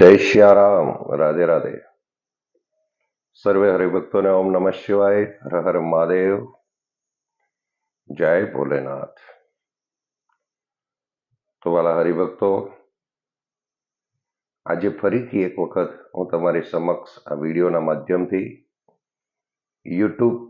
જય શ્યારામ રાધે રાધે સર્વે હરિભક્તોને ઓમ નમઃ શિવાય હર હર મહાદેવ જય ભોલેનાથ તો વાલા હરિભક્તો આજે ફરીથી એક વખત હું તમારી સમક્ષ આ વિડીયોના માધ્યમથી યુટ્યુબ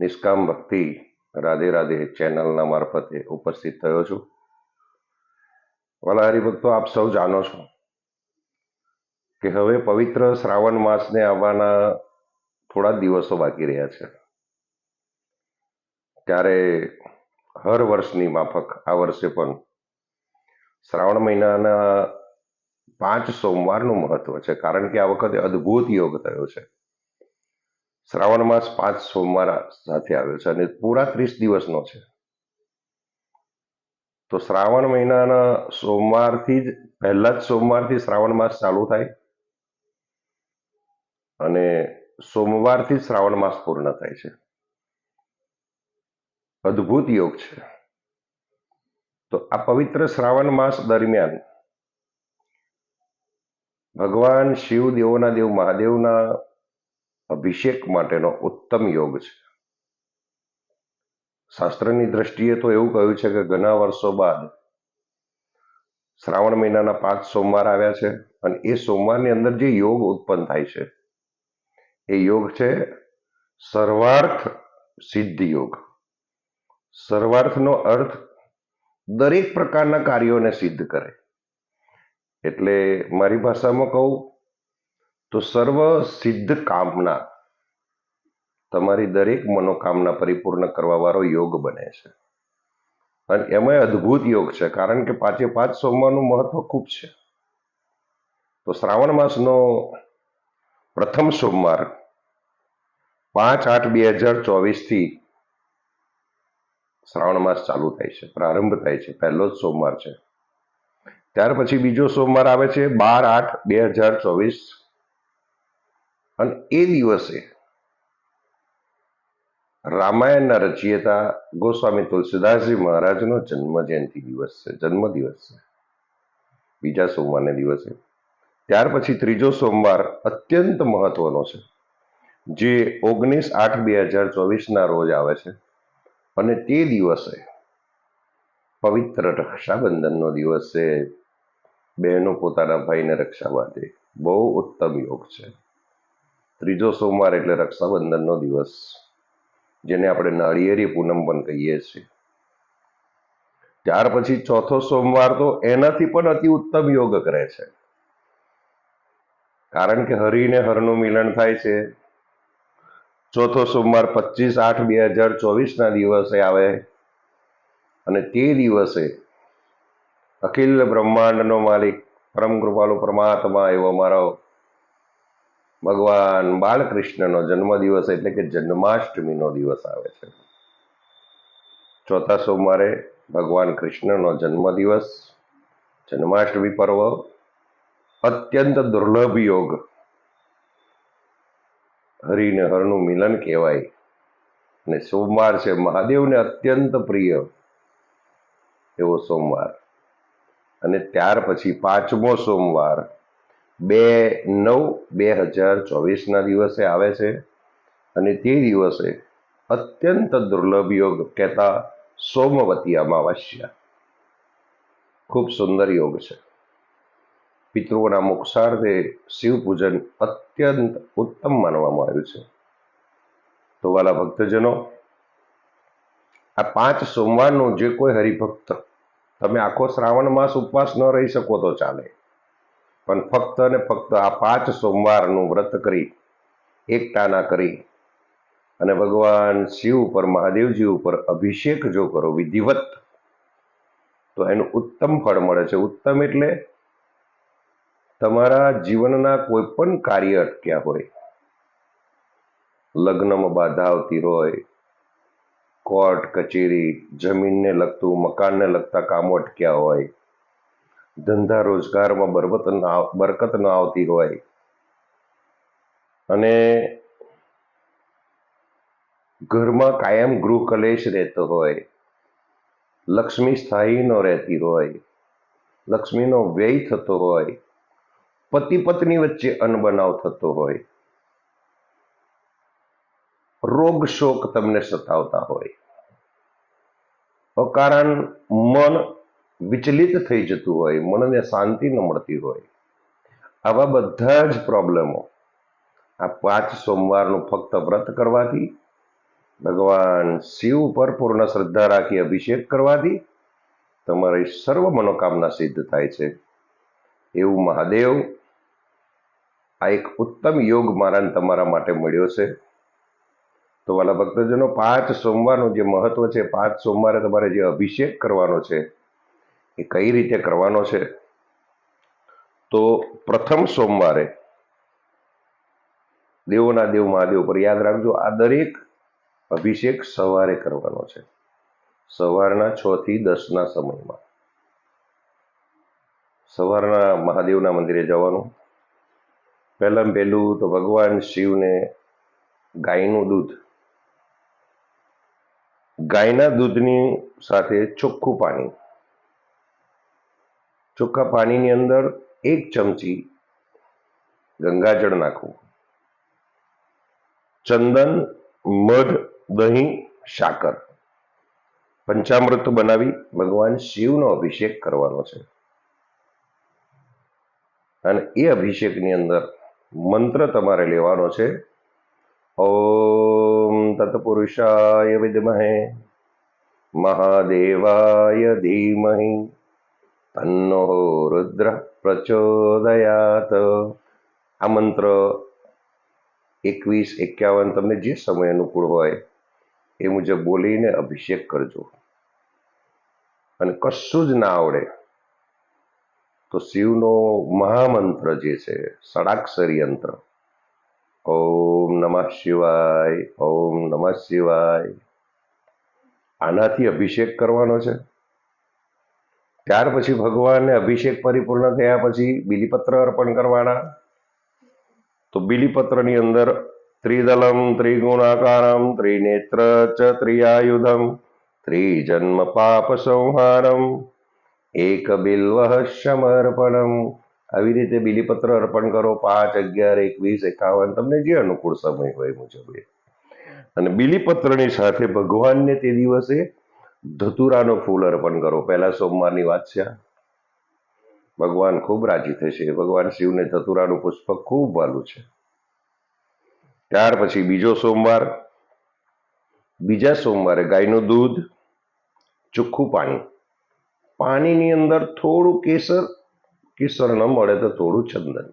નિષ્કામ ભક્તિ રાધે રાધે ચેનલના મારફતે ઉપસ્થિત થયો છું વાલા હરિભક્તો, આપ સૌ જાણો છો કે હવે પવિત્ર શ્રાવણ માસને આવવાના થોડા દિવસો બાકી રહ્યા છે. ત્યારે હર વર્ષની માફક આ વર્ષે પણ શ્રાવણ મહિનાના પાંચ સોમવારનું મહત્વ છે, કારણ કે આ વખતે અદ્ભુત યોગ થયો છે. શ્રાવણ માસ પાંચ સોમવાર સાથે આવ્યો છે અને પૂરા ત્રીસ દિવસનો છે. તો શ્રાવણ મહિનાના સોમવારથી જ, પહેલા જ સોમવારથી શ્રાવણ માસ ચાલુ થાય. અને સોમવારથી શ્રાવણ માસ પૂર્ણ થાય છે. અદ્ભુત યોગ છે. તો આ પવિત્ર શ્રાવણ માસ દરમિયાન ભગવાન શિવ દેવોના દેવ મહાદેવના અભિષેક માટેનો ઉત્તમ યોગ છે. શાસ્ત્રની દ્રષ્ટિએ તો એવું કહ્યું છે કે ઘણા વર્ષો બાદ શ્રાવણ મહિનાના પાંચ સોમવાર આવ્યા છે અને એ સોમવારની અંદર જે યોગ ઉત્પન્ન થાય છે, એ યોગ છે સર્વાર્થ સિદ્ધ યોગ. સર્વાર્થનો અર્થ દરેક પ્રકારના કાર્યોને સિદ્ધ કરે. એટલે મારી ભાષામાં કહું તો સર્વ સિદ્ધ કામના તમારી દરેક મનોકામના પરિપૂર્ણ કરવા વાળો યોગ બને છે. અને એમાં અદ્ભુત યોગ છે, કારણ કે પાંચે પાંચ સોમવારનું મહત્વ ખૂબ છે. તો શ્રાવણ માસનો પ્રથમ સોમવાર પાંચ આઠ બે હજાર ચોવીસથી શ્રાવણ માસ ચાલુ થાય છે, પ્રારંભ થાય છે, પહેલો જ સોમવાર છે. ત્યાર પછી બીજો સોમવાર આવે છે બાર આઠ બે હજાર ચોવીસ. અને એ દિવસે રામાયણના રચયિતા ગોસ્વામી તુલસીદાસજી મહારાજનો જન્મ જયંતિ દિવસ છે જન્મ દિવસ છે. બીજા સોમવારને દિવસે. ત્યાર પછી ત્રીજો સોમવાર અત્યંત મહત્વનો છે, જે ઓગણીસ આઠ બે હજાર ચોવીસના રોજ આવે છે અને તે દિવસે પવિત્ર રક્ષાબંધનનો દિવસ છે. બહેનો પોતાના ભાઈને રક્ષા બાંધે બહુ ઉત્તમ યોગ છે. ત્રીજો સોમવાર એટલે રક્ષાબંધનનો દિવસ. જેને આપણે નાળિયેરી પૂનમ પણ કહીએ છીએ. ત્યાર પછી ચોથો સોમવાર તો એનાથી પણ અતિ ઉત્તમ યોગ કરે છે. કારણ કે હરિને હરનું મિલન થાય છે. ચોથો સોમવાર પચીસ આઠ બે હજાર ચોવીસના દિવસે આવે. અને તે દિવસે અખિલ બ્રહ્માંડનો માલિક પરમ કૃપાલુ પરમાત્મા એવો મારો ભગવાન બાળકૃષ્ણનો જન્મદિવસ એટલે કે જન્માષ્ટમીનો દિવસ આવે છે. ચોથા સોમવારે ભગવાન કૃષ્ણનો જન્મદિવસ, જન્માષ્ટમી પર્વ, અત્યંત દુર્લભ યોગ. હરિને હરનું મિલન કહેવાય. અને સોમવાર છે, મહાદેવને અત્યંત પ્રિય એવો સોમવાર. અને ત્યાર પછી પાંચમો સોમવાર બે નવ બે હજાર ચોવીસના દિવસે આવે છે અને તે દિવસે અત્યંત દુર્લભ યોગ કહેતા સોમવતી અમાવાસ્યા. ખૂબ સુંદર યોગ છે. પિતૃઓના મોક્ષાર્થે શિવ પૂજન અત્યંત ઉત્તમ માનવામાં આવ્યું છે. તો વાલા ભક્તજનો, આ પાંચ સોમવારનો જે કોઈ હરિભક્ત, તમે આખો શ્રાવણ માસ ઉપવાસ ન રહી શકો તો ચાલે. પણ ફક્ત અને ફક્ત આ પાંચ સોમવારનું વ્રત કરી એકટાના કરી અને ભગવાન શિવ ઉપર, મહાદેવજી ઉપર અભિષેક જો કરો વિધિવત, તો એનું ઉત્તમ ફળ મળે છે. ઉત્તમ એટલે તમારા જીવનના કોઈ પણ કાર્ય અટક્યા હોય, લગ્નમાં બાધા આવતી હોય, કોર્ટ, કચેરી, જમીનને લગતું, મકાનને લગતા કામો અટક્યા હોય ધંધા રોજગારમાં બરબત બરકત ન આવતી હોય. અને ઘરમાં કાયમ ગૃહ કલેશ રહેતો હોય. લક્ષ્મી સ્થાયી ન રહેતી હોય. લક્ષ્મીનો વ્યય થતો હોય. પતિ પત્ની વચ્ચે અનબનાવ થતો હોય. રોગ શોક તમને સતાવતા હોય. અકારણ મન વિચલિત થઈ જતું હોય, મનને શાંતિ ન મળતી હોય, આવા બધા જ પ્રોબ્લેમો. આ પાંચ સોમવારનું ફક્ત વ્રત કરવાથી, ભગવાન શિવ પર પૂર્ણ શ્રદ્ધા રાખી અભિષેક કરવાથી તમારી સર્વ મનોકામના સિદ્ધ થાય છે. એવું મહાદેવ, આ એક ઉત્તમ યોગ મારા તમારા માટે મળ્યો છે. તો વાલા ભક્તજનો, પાંચ સોમવારનું જે મહત્વ છે, પાંચ સોમવારે તમારે જે અભિષેક કરવાનો છે એ કઈ રીતે કરવાનો છે? તો પ્રથમ સોમવારે દેવોના દેવ મહાદેવ પર યાદ રાખજો, આ દરેક અભિષેક સવારે કરવાનો છે. સવારના છ થી દસના સમયમાં. સવારના મહાદેવના મંદિરે જવાનું. પહેલાં પહેલું તો ભગવાન શિવને ગાયનું દૂધ. ગાયના દૂધની સાથે ચોખ્ખું પાણી. ચોખ્ખા પાણીની અંદર એક ચમચી ગંગાજળ નાખવું. ચંદન, મધ, દહીં, સાકર. પંચામૃત બનાવી ભગવાન શિવનો અભિષેક કરવાનો છે. અને એ અભિષેકની અંદર મંત્ર તમારે લેવાનો છે. ઓમ તત્પુરુષાય વિદ્મહે. મહાદેવાય ધીમહિ. તન્નો રુદ્ર પ્રચોદયાત આ મંત્ર એકવીસ એકાવન તમને જે સમય અનુકૂળ હોય એ મુજબ બોલીને અભિષેક કરજો અને કશું જ ના આવડે તો શિવનો મહામંત્ર જે છે ષડાક્ષરી યંત્ર ઓમ નમઃ શિવાય ઓમ નમઃ શિવાય આનાથી અભિષેક કરવાનો છે ત્યાર પછી ભગવાનને અભિષેક પરિપૂર્ણ થયા પછી બિલીપત્ર અર્પણ કરવાના. તો બિલીપત્રની અંદર ત્રિદલમ, ત્રિગુણાકારમ, ત્રિનેત્ર ચ ત્રિયાયુધમ ત્રિજન્મ પાપ સંહારમ એક બિલ્વ સમર્પણમ આવી રીતે બિલીપત્ર અર્પણ કરો પાંચ, અગિયાર, એકવીસ, એકાવન, તમને જે અનુકૂળ સમય હોય મુજબ અને બિલીપત્રની સાથે ભગવાનને તે દિવસે ધતુરાનો ફૂલ અર્પણ કરો. પહેલા સોમવારની વાત છે. ભગવાન ખૂબ રાજી થશે. ભગવાન શિવને ધતુરાનું પુષ્પ ખૂબ વાલું છે. ત્યાર પછી બીજો સોમવાર. બીજા સોમવારે ગાયનું દૂધ, ચોખ્ખું પાણી. પાણીની અંદર થોડું કેસર. કેસર ન મળે તો થોડું ચંદન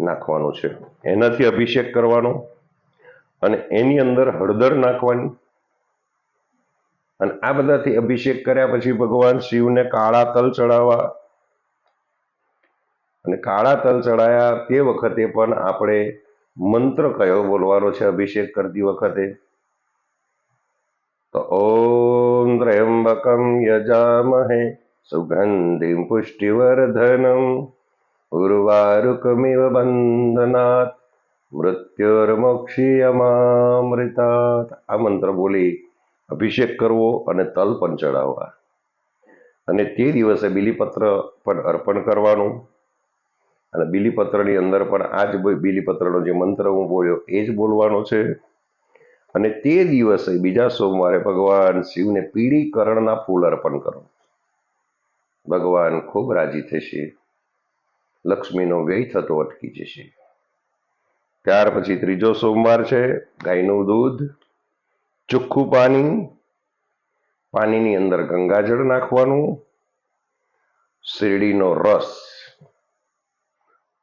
નાખવાનું છે. એનાથી અભિષેક કરવાનો અને એની અંદર હળદર નાખવાની. અને આ બધાથી અભિષેક કર્યા પછી ભગવાન શિવને કાળા તલ ચડાવવા. અને કાળા તલ ચડાયા તે વખતે પણ આપણે મંત્ર કયો બોલવાનો છે અભિષેક કરતી વખતે? તો ઓમ ત્રયંબકમ યજામહે સુગંધિમ પુષ્ટિવર્ધનમ ઉર્વારુકમિવ બંધનાત મૃત્યુર્મોક્ષીયમામૃતાત. આ મંત્ર બોલી અભિષેક કરવો અને તલ પણ ચડાવવા. અને તે દિવસે બિલીપત્ર પણ અર્પણ કરવાનું. અને બિલીપત્રની અંદર પણ આ જ બિલીપત્રનો જે મંત્ર હું બોલ્યો એ જ બોલવાનો છે. અને તે દિવસે બીજા સોમવારે ભગવાન શિવને પીળી કરણના ફૂલ અર્પણ કરો ભગવાન ખૂબ રાજી થશે. લક્ષ્મીનો વ્યય થતો અટકી જશે. ત્યાર પછી ત્રીજો સોમવાર છે, ગાયનું દૂધ. ચોખ્ખું પાણી, પાણીની અંદર ગંગાજળ નાખવાનું, શેરડીનો રસ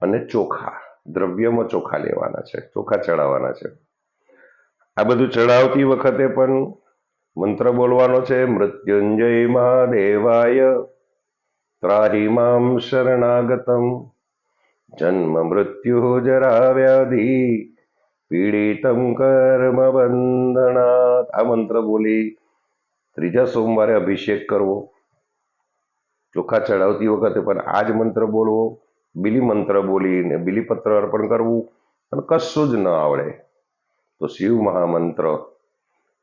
અને ચોખા. દ્રવ્યમાં ચોખા લેવાના છે, ચોખા ચડાવવાના છે. આ બધું ચડાવતી વખતે પણ મંત્ર બોલવાનો છે મૃત્યુંજય મહાદેવાય ત્રાહી શરણાગતમ. જન્મ મૃત્યુ જરા વ્યાધિ પીડિતમ કર્મ બંધનાત આ મંત્ર બોલી ત્રીજા સોમવારે અભિષેક કરવો ચોખા ચડાવતી વખતે પણ આ જ મંત્ર બોલવો બિલી મંત્ર બોલીને બિલીપત્ર અર્પણ કરવું અને કશું જ ન આવડે તો શિવ મહામંત્ર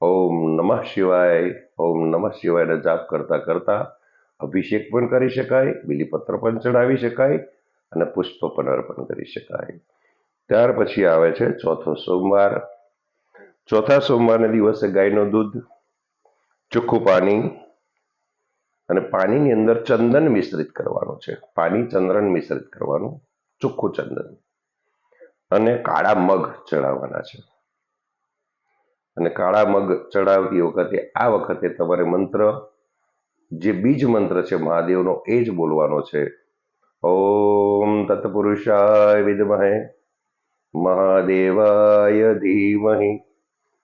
ઓમ નમઃ શિવાય ઓમ નમઃ શિવાયના જાપ કરતા કરતા અભિષેક પણ કરી શકાય બિલીપત્ર પણ ચડાવી શકાય અને પુષ્પ પણ અર્પણ કરી શકાય ત્યાર પછી આવે છે ચોથો સોમવાર. ચોથા સોમવારના દિવસે ગાયનું દૂધ, ચોખ્ખું પાણી અને પાણીની અંદર ચંદન મિશ્રિત કરવાનું છે. પાણી ચંદ્રન મિશ્રિત કરવાનું, ચોખ્ખું ચંદન. અને કાળા મગ ચડાવવાના છે. અને કાળા મગ ચડાવતી વખતે, આ વખતે તમારે મંત્ર, જે બીજ મંત્ર છે મહાદેવનો, એ જ બોલવાનો છે. ઓમ તત્પુરુષાય વિદ્મહે મહાદેવાય ધીમહિ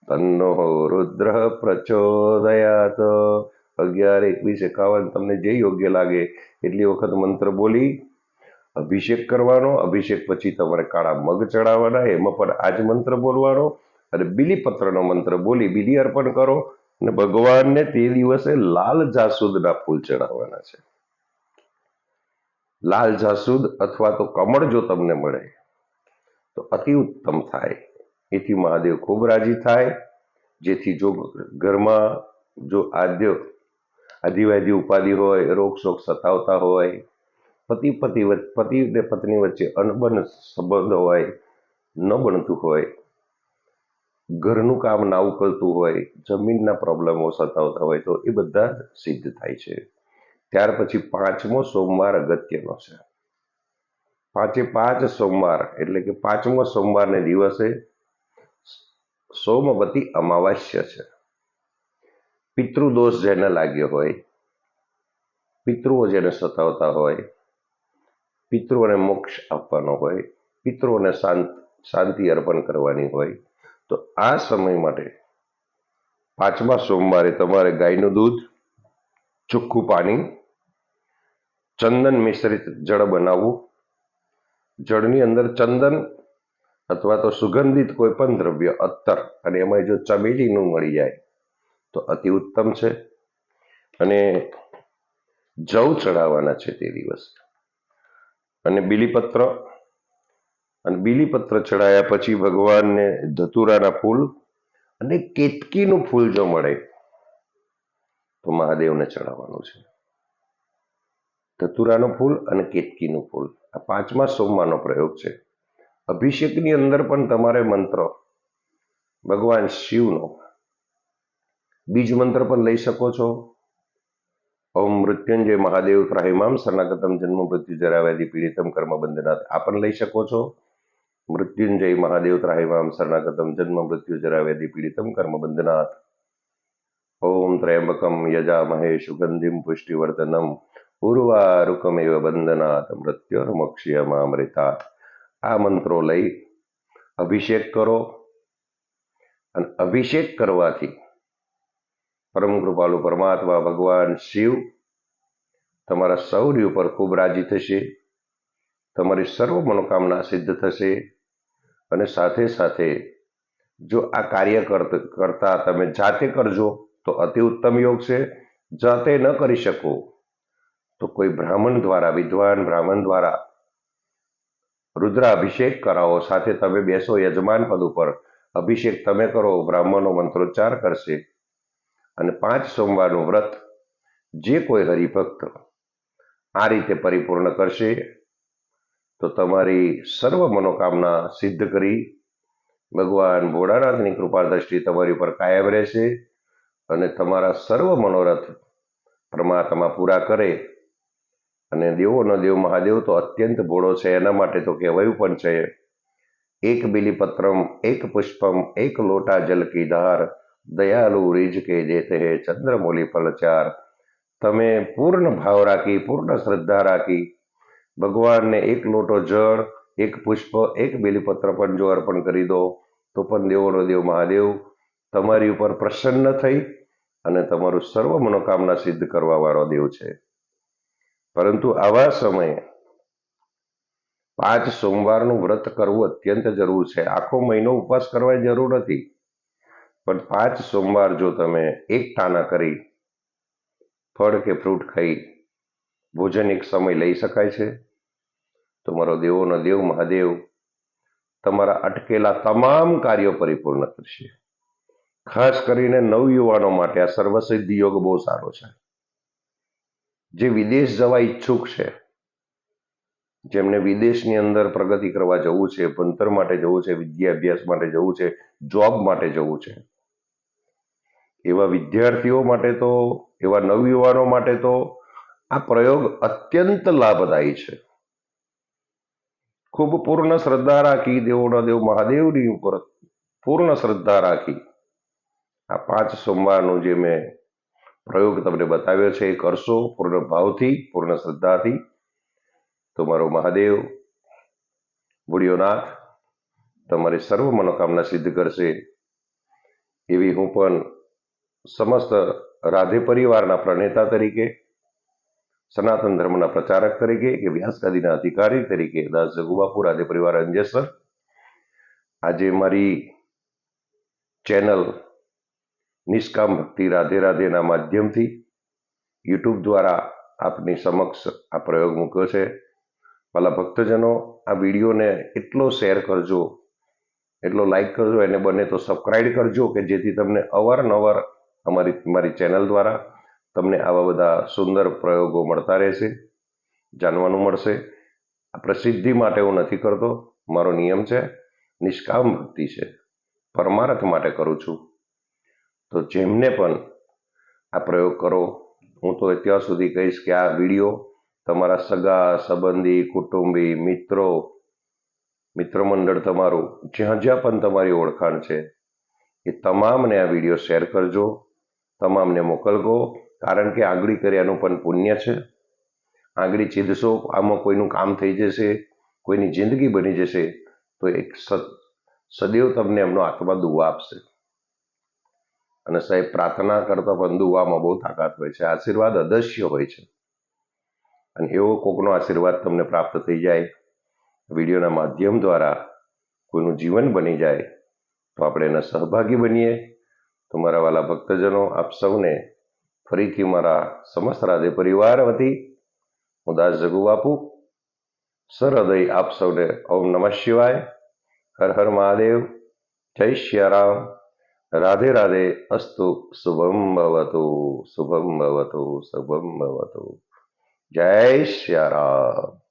તન્નો રુદ્ર પ્રચોદયાત અગિયાર એકવીસ એકાવન તમને જે યોગ્ય લાગે એટલી વખત મંત્ર બોલી, અભિષેક કરવાનો, અભિષેક પછી તમારે કાળા મગ ચડાવવાના, એમાં પણ આ જ મંત્ર બોલવાનો અને બીલીપત્રનો મંત્ર બોલી, બીલી અર્પણ કરો અને ભગવાનને તે દિવસે લાલ જાસૂદના ફૂલ ચડાવવાના છે. લાલ જાસૂદ અથવા તો કમળ જો તમને મળે અતિ ઉત્તમ થાય. એથી મહાદેવ ખૂબ રાજી થાય. જેથી જો ઘરમાં જો આદ્ય આદિવાદી ઉપાધિ હોય, રોગ શોક સતાવતા હોય, પતિ પતિ પતિ ને પત્ની વચ્ચે અનબન સંબંધ હોય, ન બનતું હોય, ઘરનું કામ ના ઉકલતું હોય, જમીનના પ્રોબ્લેમો સતાવતા હોય, તો એ બધા સિદ્ધ થાય છે. ત્યાર પછી પાંચમો સોમવાર અગત્યનો છે. પાંચે પાંચ સોમવાર, એટલે કે પાંચમો સોમવારને દિવસે સોમવતી અમાવાસ્ય છે. પિતૃદોષ જેને લાગ્યો હોય, પિતૃઓ જેને સતાવતા હોય, પિતૃઓને મોક્ષ આપવાનો હોય, પિતૃઓને શાંત, શાંતિ અર્પણ કરવાની હોય, તો આ સમય માટે પાંચમા સોમવારે તમારે ગાયનું દૂધ, ચોખ્ખું પાણી, ચંદન મિશ્રિત જળ બનાવવું જળની અંદર ચંદન અથવા તો સુગંધિત કોઈ પણ દ્રવ્ય અત્તર અને એમાં જો ચમેલીનું મળી જાય, તો અતિ ઉત્તમ છે. અને જવ ચડાવવાના છે તે દિવસે. અને બીલીપત્ર અને બીલીપત્ર ચડાયા પછી ભગવાનને ધતુરાના ફૂલ અને કેતકીનું ફૂલ જો મળે, તો મહાદેવને ચડાવવાનું છે. ધતુરાનું ફૂલ અને કેતકીનું ફૂલ. આ પાંચમા સોમવારનો પ્રયોગ છે. અભિષેકની અંદર પણ તમારે મંત્ર, ભગવાન શિવનો. બીજ મંત્ર પણ લઈ શકો છો. ઓમ મૃત્યુંજય મહાદેવ ત્રાહિમામ શરણાગતમ જન્મ મૃત્યુ જરાવ્યાધિ પીડિતમ કર્મ બંધનાથ, આ પણ લઈ શકો છો. મૃત્યુંજય મહાદેવ ત્રાહિમામ શરણાગતમ જન્મ મૃત્યુ જરાવ્યાધિ પીડિતમ કર્મ બંધનાથ. ઓમ ત્રયંબકમ યજામહે સુગંધિમ પુષ્ટિવર્ધનમ. ઉર્વારુકમેવ બંધનાથ મૃત્યુર્મોક્ષ્યમામૃતા આ મંત્રો લઈ અભિષેક કરો અને અભિષેક કરવાથી પરમ કૃપાલુ પરમાત્મા ભગવાન શિવ તમારા સૌની ઉપર ખૂબ રાજી થશે, તમારી સર્વ મનોકામના સિદ્ધ થશે અને સાથે સાથે જો આ કાર્ય કરતા તમે જાતે કરજો તો અતિ ઉત્તમ યોગ છે, જાતે ન કરી શકો. તો કોઈ બ્રાહ્મણ દ્વારા, વિદ્વાન બ્રાહ્મણ દ્વારા રુદ્રાભિષેક કરાવો, સાથે તમે બેસો યજમાન પદ ઉપર. અભિષેક તમે કરો બ્રાહ્મણો મંત્રોચ્ચાર કરશે. અને પાંચ સોમવારનું વ્રત, જે કોઈ હરિભક્ત આ રીતે પરિપૂર્ણ કરશે, તો તમારી સર્વ મનોકામના સિદ્ધ કરી, ભગવાન ભોળાનાથની કૃપા દ્રષ્ટિ તમારી ઉપર કાયમ રહેશે અને તમારા સર્વ મનોરથ પરમાત્મા પૂરા કરે. અને દેવોનો દેવ, મહાદેવ તો અત્યંત ભોળો છે, એના માટે તો કહેવાયું પણ છે. એક બિલીપત્રમ, એક પુષ્પમ, એક લોટા જલ કી ધાર, દયાલુ રીજ કે દેતે હે ચંદ્રમૌલી ફલચાર તમે પૂર્ણ ભાવ રાખી, પૂર્ણ શ્રદ્ધા રાખી, ભગવાનને એક લોટો જળ, એક પુષ્પ, એક બિલીપત્ર પણ જો અર્પણ કરી દો, તો પણ દેવોનો દેવ, મહાદેવ, તમારી ઉપર પ્રસન્ન થઈ અને તમારું સર્વ મનોકામના સિદ્ધ કરવાવાળો દેવ છે. પરંતુ આવા સમયે પાંચ સોમવારનું વ્રત કરવું અત્યંત જરૂર છે. આખો મહિનો ઉપવાસ કરવાની જરૂર નથી. પણ પાંચ સોમવાર જો તમે એક ટાણા કરી ફળ કે ફ્રૂટ ખાઈ ભોજન એક સમય લઈ શકાય છે. તમારો દેવોનો દેવ મહાદેવ તમારા અટકેલા તમામ કાર્યો પરિપૂર્ણ કરશે. ખાસ કરીને નવયુવાનો માટે આ સર્વસિદ્ધિ યોગ બહુ સારો છે. જે વિદેશ જવા ઈચ્છુક છે. જેમને વિદેશની અંદર પ્રગતિ કરવા જવું છે, ભણતર માટે જવું છે, વિદ્યા અભ્યાસ માટે જવું છે જોબ માટે જવું છે. એવા વિદ્યાર્થીઓ માટે તો, એવા નવયુવાનો માટે તો આ પ્રયોગ અત્યંત લાભદાયી છે. ખૂબ પૂર્ણ શ્રદ્ધા રાખી દેવોના દેવ, મહાદેવની ઉપર પૂર્ણ શ્રદ્ધા રાખી. આ પાંચ સોમવારનું જે મેં પ્રયોગ તમને બતાવ્યો છે, એ કરશો પૂર્ણ ભાવથી, પૂર્ણ શ્રદ્ધાથી. તો મારો મહાદેવ ભૂડિયોનાથ તમારી સર્વ મનોકામના સિદ્ધ કરશે. એવી હું પણ સમસ્ત રાધે પરિવારના પ્રણેતા તરીકે, સનાતન ધર્મના પ્રચારક તરીકે કે વ્યાસગાદીના અધિકારી તરીકે, દાસ જગુબાપુ રાધે પરિવાર અંજેસર, આજે મારી ચેનલ નિષ્કામ ભક્તિ રાધે રાધેના માધ્યમથી યુટ્યુબ દ્વારા આપની સમક્ષ આ પ્રયોગ મૂક્યો છે. ભલા ભક્તજનો, આ વિડીયોને એટલો શેર કરજો, એટલો લાઈક કરજો, એને બને તો સબસ્ક્રાઈબ કરજો કે જેથી તમને અવારનવાર અમારી, મારી ચેનલ દ્વારા તમને આવા બધા સુંદર પ્રયોગો મળતા રહેશે, જાણવાનું મળશે. આ પ્રસિદ્ધિ માટે હું નથી કરતો, મારો નિયમ છે, નિષ્કામ ભક્તિ છે. પરમાર્થ માટે કરું છું. તો જેમને પણ આ પ્રયોગ કરો, હું તો અત્યાર સુધી કહીશ કે આ વીડિયો તમારા સગા, સંબંધી, કુટુંબી, મિત્રો મિત્ર મંડળ તમારું, જ્યાં જ્યાં પણ તમારી ઓળખાણ છે, એ તમામને આ વીડિયો શેર કરજો, તમામને મોકલજો, કારણ કે આંગળી કર્યાનું પણ પુણ્ય છે. આંગળી ચીધશો, આમાં કોઈનું કામ થઈ જશે, કોઈની જિંદગી બની જશે, તો એક સદ સદૈવ તમને એમનો આત્મા દુવા આપશે. અને સાહેબ, પ્રાર્થના કરતા પણ દુવામાં બહુ તાકાત હોય છે, આશીર્વાદ અદશ્ય હોય છે. અને એવો કોકનો આશીર્વાદ તમને પ્રાપ્ત થઈ જાય, વિડીયોના માધ્યમ દ્વારા કોઈનું જીવન બની જાય, તો આપણે એના સહભાગી બનીએ. તો મારા વાલા ભક્તજનો, આપ સૌને ફરીથી મારા સમસ્ત રાધે પરિવાર વતી હું દાસ જગુ બાપુ સરહૃદય આપ સૌને ઓમ નમઃ શિવાય. હર હર મહાદેવ. જય શ્યારામ રાધે રાધે અસ્તુ શુભમ ભવતુ શુભમ ભવતુ શુભમ ભવતુ જય શ્યારામ